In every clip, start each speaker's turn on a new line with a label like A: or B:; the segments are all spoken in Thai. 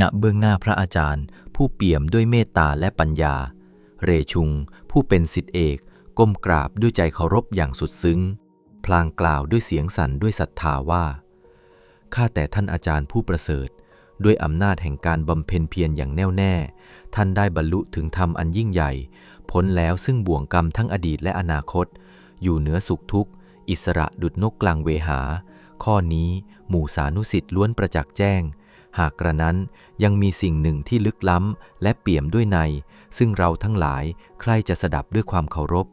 A: ณเบื้องหน้าพระอาจารย์ ผู้เปี่ยมด้วยเมตตาและปัญญา เรชุง ผู้เป็นสิทธิเอกก้มกราบด้วยใจเคารพอย่างสุดซึ้ง พลางกล่าวด้วยเสียงสั่นด้วยศรัทธาว่า ข้าแต่ท่านอาจารย์ผู้ประเสริฐ ด้วยอำนาจแห่งการบำเพ็ญเพียรอย่างแน่วแน่ ท่านได้บรรลุถึงธรรมอันยิ่งใหญ่ พ้นแล้วซึ่งบ่วงกรรมทั้งอดีตและอนาคต อยู่เหนือสุขทุกข์ อิสระดุดนกกลางเวหา ข้อนี้หมู่สานุสิทธิ์ล้วนประจักษ์แจ้ง หากกระนั้นยังมีสิ่งหนึ่งที่ลึกล้ำและเปี่ยมด้วยใน ซึ่งเราทั้งหลายใครจะสดับด้วยความเคารพ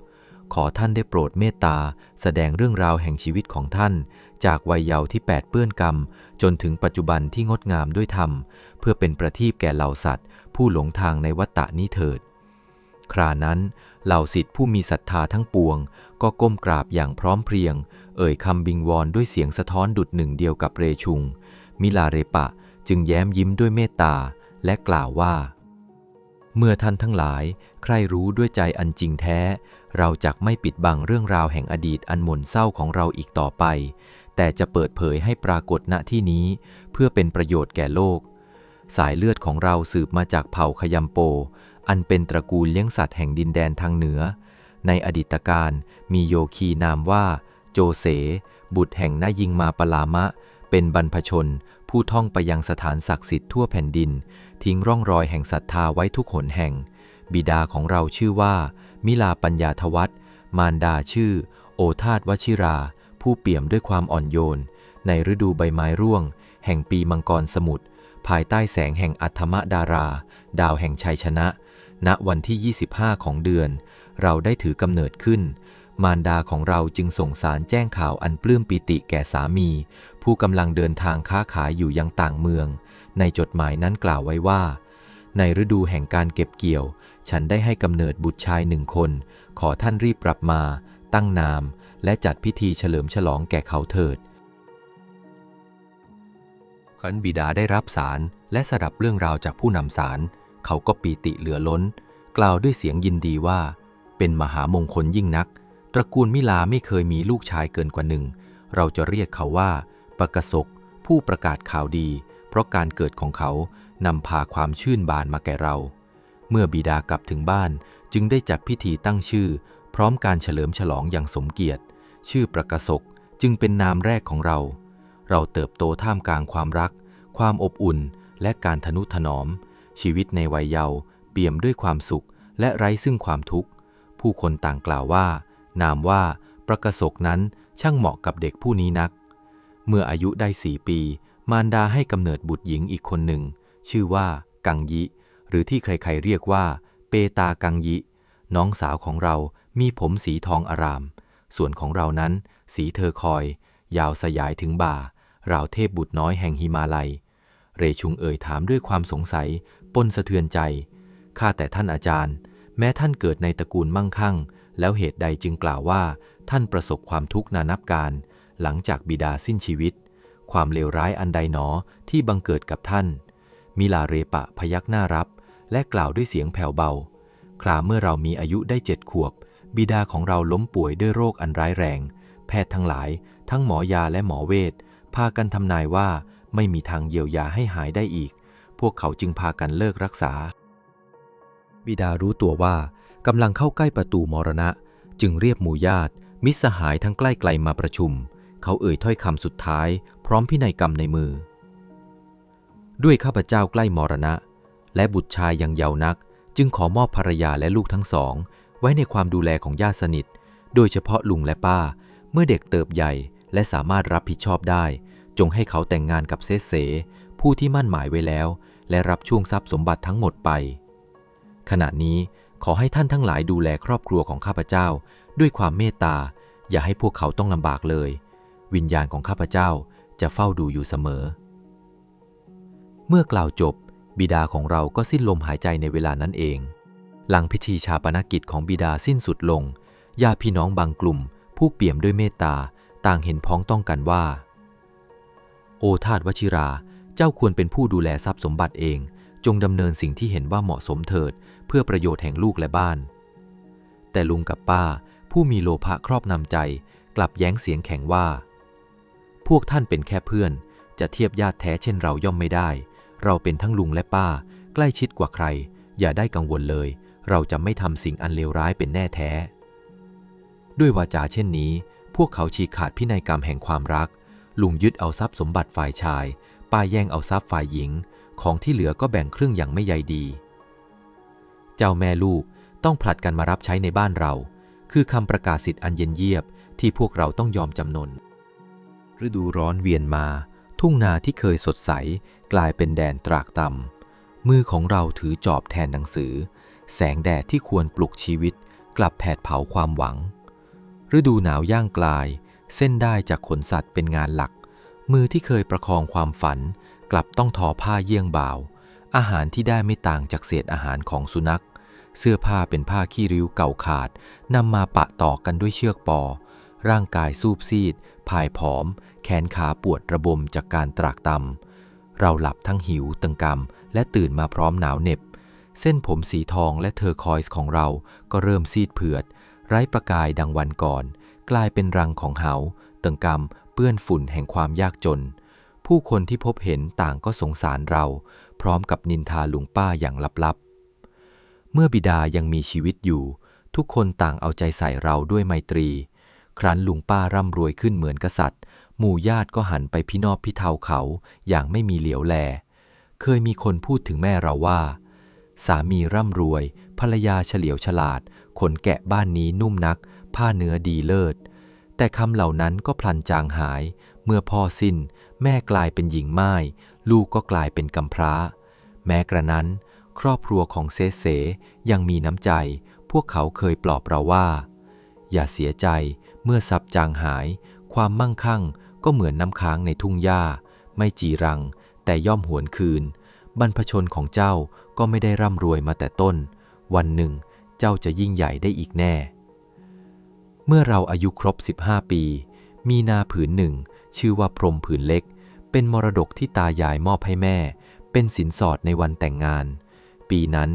A: ขอท่านได้โปรดเมตตา แสดงเรื่องราวแห่งชีวิตของท่าน จากวัยเยาว์ที่แปดเปื้อนกรรม จนถึงปัจจุบันที่งดงามด้วยธรรม เพื่อเป็นประทีปแก่เหล่าสัตว์ ผู้หลงทางในวัฏฏะนี้เถิด ครานั้นเหล่าสิทธิผู้มีศรัทธาทั้งปวง ก็ก้มกราบอย่างพร้อมเพรียง เอ่ยคำบิงวอนด้วยเสียงสะท้อนดุดหนึ่งเดียวกับเรชุง มิลาเรปะ จึงแย้มยิ้มด้วยเมตตาและกล่าวว่า เมื่อท่านทั้งหลายใครรู้ด้วยใจอันจริงแท้ เราจักไม่ปิดบังเรื่องราวแห่งอดีตอันหม่นเศร้าของเราอีกต่อไป แต่จะเปิดเผยให้ปรากฏณที่นี้ เพื่อเป็นประโยชน์แก่โลก สายเลือดของเราสืบมาจากเผ่าขยำโป อันเป็นตระกูลเลี้ยงสัตว์แห่งดินแดนทางเหนือ ในอดีตการมีโยคีนามว่า โจเสบุตรแห่งนายิงมาปลามะ เป็นบรรพชน ผู้ท่องไปยังสถานศักดิ์สิทธิ์ทั่วแผ่นดิน ทิ้งร่องรอยแห่งศรัทธาไว้ทุกหนแห่ง บิดาของเราชื่อว่า มิลาปัญญาทวัตมารดาชื่อ โอทาตวชิรา ผู้เปี่ยมด้วยความอ่อนโยน ในฤดูใบไม้ร่วง แห่งปีมังกรสมุทรภายใต้แสงแห่งอัธมดารา ดาวแห่งชัยชนะ ณวันที่ 25 ของเดือน เราได้ถือกำเนิดขึ้น มารดาของเราจึงส่งสารแจ้งข่าวอันปลื้มปิติแก่สามี ผู้กำลังเดินทางค้าขายอยู่ยังต่างเมือง ในจดหมายนั้นกล่าวไว้ว่า ในฤดูแห่งการเก็บเกี่ยว ฉันได้ให้กำเนิดบุตรชายหนึ่งคน ขอท่านรีบกลับมา ตั้งนาม และจัดพิธีเฉลิมฉลองแก่เขาเถิดขันบิดาได้รับสารและสดับเรื่องราวจากผู้นำสาร เขาก็ปีติเหลือล้น กล่าวด้วยเสียงยินดีว่า เป็นมหามงคลยิ่งนัก ระกูลมิลาไม่เคยมีลูกชายเกินกว่าหนึ่ง เราจะเรียกเขาว่าปกสกผู้ประกาศข่าวดี เพราะการเกิดของเขานำพาความชื่นบานมาแก่เรา เมื่อบิดากลับถึงบ้านจึงได้จัดพิธีตั้งชื่อ พร้อมการเฉลิมฉลองอย่างสมเกียรติ ชื่อประกสกจึงเป็นนามแรกของเรา เราเติบโตท่ามกลางความรัก ความอบอุ่น และการทนุถนอม ชีวิตในวัยเยาว์เปี่ยมด้วยความสุขและไร้ซึ่งความทุกข์ ผู้คนต่างกล่าวว่า นามว่าประกสกนั้นช่างเหมาะกับเด็กผู้นี้นัก เมื่ออายุได้สี่ปี มารดาให้กำเนิดบุตรหญิงอีกคนหนึ่ง ชื่อว่า กังยิ หรือที่ใครๆเรียกว่า เปตากังยิ น้องสาวของเรามีผมสีทองอาราม ส่วนของเรานั้น สีเธอคอย ยาวสยายถึงบ่าราวเทพบุตรน้อยแห่งหิมาลัย เรชุงเอ่ยถามด้วยความสงสัย ปนสะเทือนใจ ข้าแต่ท่านอาจารย์ แม้ท่านเกิดในตระกูลมั่งคั่ง แล้วเหตุใดจึงกล่าวว่า ท่านประสบความทุกข์นานับการ หลังจากบิดาสิ้นชีวิต ความเลวร้ายอันใดหนอที่บังเกิดกับท่าน มิลาเรปะพยักหน้ารับ และกล่าวด้วยเสียงแผ่วเบา คราเมื่อเรามีอายุได้เจ็ดขวบ บิดาของเราล้มป่วยด้วยโรคอันร้ายแรง แพทย์ทั้งหลาย ทั้งหมอยาและหมอเวชพากันทำนายว่าไม่มีทางเยียวยาให้หายได้อีก พวกเขาจึงพากันเลิกรักษา บิดารู้ตัวว่า กำลังเข้าใกล้ประตูมรณะ จึงเรียบหมู่ญาติ มิสหายทั้งใกล้ไกลมาประชุม เขาเอ่ยถ้อยคำสุดท้าย พร้อมพินัยกรรมในมือ ด้วยข้าพเจ้าใกล้มรณะ และบุตรชายยังเยาว์นัก จึงขอมอบภรรยาและลูกทั้งสอง ไว้ในความดูแลของญาติสนิท โดยเฉพาะลุงและป้า เมื่อเด็กเติบใหญ่และสามารถรับผิดชอบได้ จงให้เขาแต่งงานกับเซเสผู้ที่มั่นหมายไว้แล้ว และรับช่วงทรัพย์สมบัติทั้งหมดไป ขณะนี้ ขอให้ท่านทั้งหลายดูแลครอบครัวของข้าพเจ้า ด้วยความเมตตา อย่าให้พวกเขาต้องลำบากเลย วิญญาณของข้าพเจ้าจะเฝ้าดูอยู่เสมอ เมื่อกล่าวจบ บิดาของเราก็สิ้นลมหายใจในเวลานั้นเอง หลังพิธีชาปนกิจของบิดาสิ้นสุดลง ญาติพี่น้องบางกลุ่ม ผู้เปี่ยมด้วยเมตตา ต่างเห็นพ้องต้องกันว่า โอทาตวชิรา เจ้าควรเป็นผู้ดูแลทรัพย์สมบัติเอง จงดำเนินสิ่งที่เห็นว่าเหมาะสมเถิด เพื่อประโยชน์แห่งลูกและบ้าน แต่ลุงกับป้าผู้มีโลภะครอบนำใจ กลับแย้งเสียงแข็งว่า พวกท่านเป็นแค่เพื่อน จะเทียบญาติแท้เช่นเราย่อมไม่ได้ เราเป็นทั้งลุงและป้า ใกล้ชิดกว่าใคร อย่าได้กังวลเลย เราจะไม่ทำสิ่งอันเลวร้ายเป็นแน่แท้ ด้วยวาจาเช่นนี้ พวกเขาฉีกขาดพินัยกรรมแห่งความรัก ลุงยึดเอาทรัพย์สมบัติฝ่ายชาย ป้าแย่งเอาทรัพย์ฝ่ายหญิง ของที่เหลือก็แบ่งครึ่งอย่างไม่ใยดี เจ้าแม่ลูกต้องผลัดกันมารับใช้ในบ้านเรา คือคำประกาศสิทธิ์อันเย็นเยียบที่พวกเราต้องยอมจำนน ฤดูร้อนเวียนมา ทุ่งนาที่เคยสดใสกลายเป็นแดนตรากตำมือของเราถือจอบแทนหนังสือ แสงแดดที่ควรปลุกชีวิต กลับแผดเผาความหวัง ฤดูหนาวย่างกลาย เส้นได้จากขนสัตว์เป็นงานหลัก มือที่เคยประคองความฝัน กลับต้องทอผ้าเยี่ยงบ่าว อาหารที่ได้ไม่ต่างจากเศษอาหารของสุนัข เสื้อผ้าเป็นผ้าขี้ริ้วเก่าขาดนำมาปะต่อกันด้วยเชือกปอ ร่างกายสูบซีดผายผอม แขนขาปวดระบมจากการตรากตำเราหลับทั้งหิวตึงกำและตื่นมาพร้อมหนาวเหน็บ เส้นผมสีทองและเทอร์คอยส์ของเราก็เริ่มซีดเผือด ไร้ประกายดังวันก่อน กลายเป็นรังของเหาตึงกำ เปื้อนฝุ่นแห่งความยากจน ผู้คนที่พบเห็นต่างก็สงสารเรา พร้อมกับนินทาลุงป้าอย่างลับๆ เมื่อบิดายังมีชีวิตอยู่ ทุกคนต่างเอาใจใส่เราด้วยไมตรี ครั้นลุงป้าร่ำรวยขึ้นเหมือนกษัตริย์ หมู่ญาติก็หันไปพินอบพิเทาเขาอย่างไม่มีเหลียวแล เคยมีคนพูดถึงแม่เราว่า สามีร่ำรวย ภรรยาเฉลียวฉลาดขนแกะบ้านนี้นุ่มนัก ผ้าเนื้อดีเลิศ แต่คำเหล่านั้นก็พลันจางหาย เมื่อพ่อสิ้น แม่กลายเป็นหญิงไม้ลูกก็กลายเป็นกำพร้า แม้กระนั้น ครอบครัวของเซเสยังมีน้ำใจ พวกเขาเคยปลอบเราว่า อย่าเสียใจเมื่อทรัพย์จางหาย ความมั่งคั่งก็เหมือนน้ำค้างในทุ่งหญ้า ไม่จีรัง แต่ย่อมหวนคืน บรรพชนของเจ้าก็ไม่ได้ร่ำรวยมาแต่ต้น วันหนึ่ง เจ้าจะยิ่งใหญ่ได้อีกแน่ เมื่อเราอายุครบ 15 ปี มีนาผืนหนึ่ง ชื่อว่าพรมผืนเล็ก เป็นมรดกที่ตายายมอบให้แม่ เป็นสินสอดในวันแต่งงาน ปีนั้น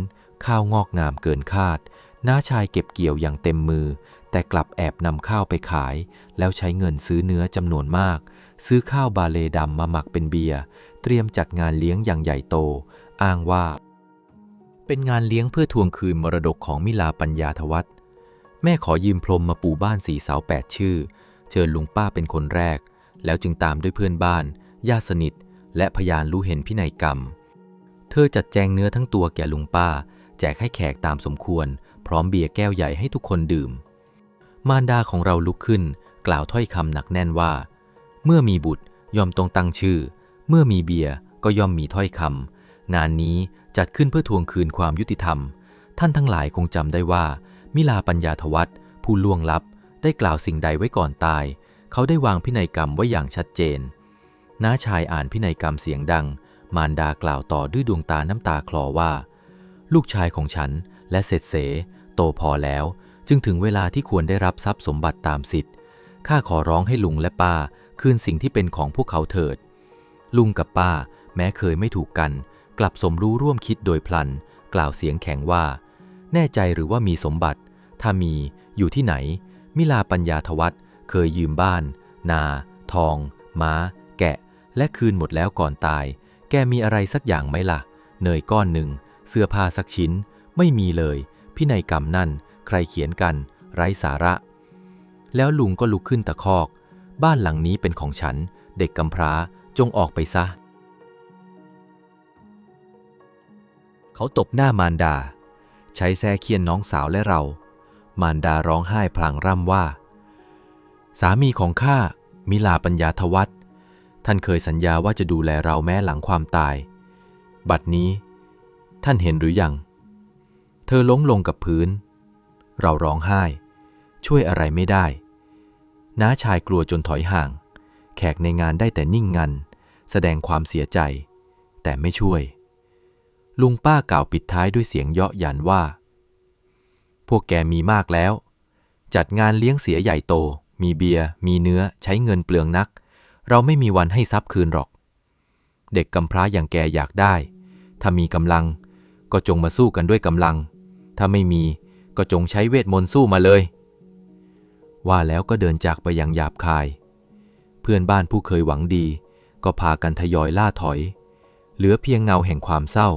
A: ข้าวงอกงามเกินคาด น้าชายเก็บเกี่ยวอย่างเต็มมือ แต่กลับแอบนำข้าวไปขาย แล้วใช้เงินซื้อเนื้อจำนวนมาก ซื้อข้าวบาเลดำมาหมักเป็นเบียร์ เตรียมจัดงานเลี้ยงอย่างใหญ่โต อ้างว่า เป็นงานเลี้ยงเพื่อทวงคืนมรดกของมิลาปัญญาทวัฒน์ แม่ขอยืมพรมมาปูบ้านสีเสาแปดชื่อ เชิญลุงป้าเป็นคนแรก แล้วจึงตามด้วยเพื่อนบ้าน ญาติสนิท และพยานรู้เห็นพินัยกรรม เธอจัดแจงเนื้อทั้งตัวแก่ลุงป้า แจกให้แขกตามสมควร พร้อมเบียร์แก้วใหญ่ให้ทุกคนดื่ม มารดาของเราลุกขึ้น กล่าวถ้อยคำหนักแน่นว่า เมื่อมีบุตรย่อมต้องตั้งชื่อ เมื่อมีเบียร์ก็ย่อมมีถ้อยคำงานนี้จัดขึ้นเพื่อทวงคืนความยุติธรรม ท่านทั้งหลายคงจำได้ว่า มิลาปัญญาทวัฒน์ผู้ล่วงลับได้กล่าวสิ่งใดไว้ก่อนตาย เขาได้วางพินัยกรรมไว้อย่างชัดเจน น้าชายอ่านพินัยกรรมเสียงดัง มารดากล่าวต่อด้วยดวงตาน้ำตาคลอว่า ลูกชายของฉันและเสร็จเส โตพอแล้ว จึงถึงเวลาที่ควรได้รับทรัพย์สมบัติตามสิทธิ์ข้าขอร้องให้ลุงและป้า คืนสิ่งที่เป็นของพวกเขาเถิด ลุงกับป้า แม้เคยไม่ถูกกัน กลับสมรู้ร่วมคิดโดยพลัน กล่าวเสียงแข็งว่า แน่ใจหรือว่ามีสมบัติ ถ้ามีอยู่ที่ไหน มิลาปัญญาทวัฒน์เคยยืมบ้าน นา ทอง ม้า แกะ และคืนหมดแล้วก่อนตาย แกมีอะไรสักอย่างไหมล่ะ เนยก้อนหนึ่ง เสื้อผ้าสักชิ้น ไม่มีเลย พินัยกรรมนั่น ใครเขียนกัน ไร้สาระ แล้วลุงก็ลุกขึ้นตะคอก บ้านหลังนี้เป็นของฉัน เด็กกำพร้า จงออกไปซะ เขาตบหน้ามารดา ใช้แซ่เคียนน้องสาวและเรา มารดาร้องไห้พลางร่ำว่า สามีของข้ามิลาปัญญาทวัฒน์ท่านเคยสัญญาว่าจะดูแลเราแม้หลังความตาย บัดนี้ ท่านเห็นหรือยัง เธอล้มลงกับพื้น เราร้องไห้ ช่วยอะไรไม่ได้ น้าชายกลัวจนถอยห่าง แขกในงานได้แต่นิ่งงัน แสดงความเสียใจ แต่ไม่ช่วย ลุงป้ากล่าวปิดท้ายด้วยเสียงเยาะหยันว่า พวกแกมีมากแล้ว จัดงานเลี้ยงเสียใหญ่โต มีเบียร์ มีเนื้อ ใช้เงินเปลืองนัก เราไม่มีวันให้ทรัพย์คืนหรอก เด็กกำพร้าอย่างแกอยากได้ ถ้ามีกำลัง ก็จงมาสู้กันด้วยกำลัง ถ้าไม่มีก็จงใช้เวทมนต์สู้มาเลย ว่าแล้วก็เดินจากไปอย่างหยาบคาย เพื่อนบ้านผู้เคยหวังดี ก็พากันทยอยล่าถอย เหเหลือเพียงเงาแห่งความเศร้า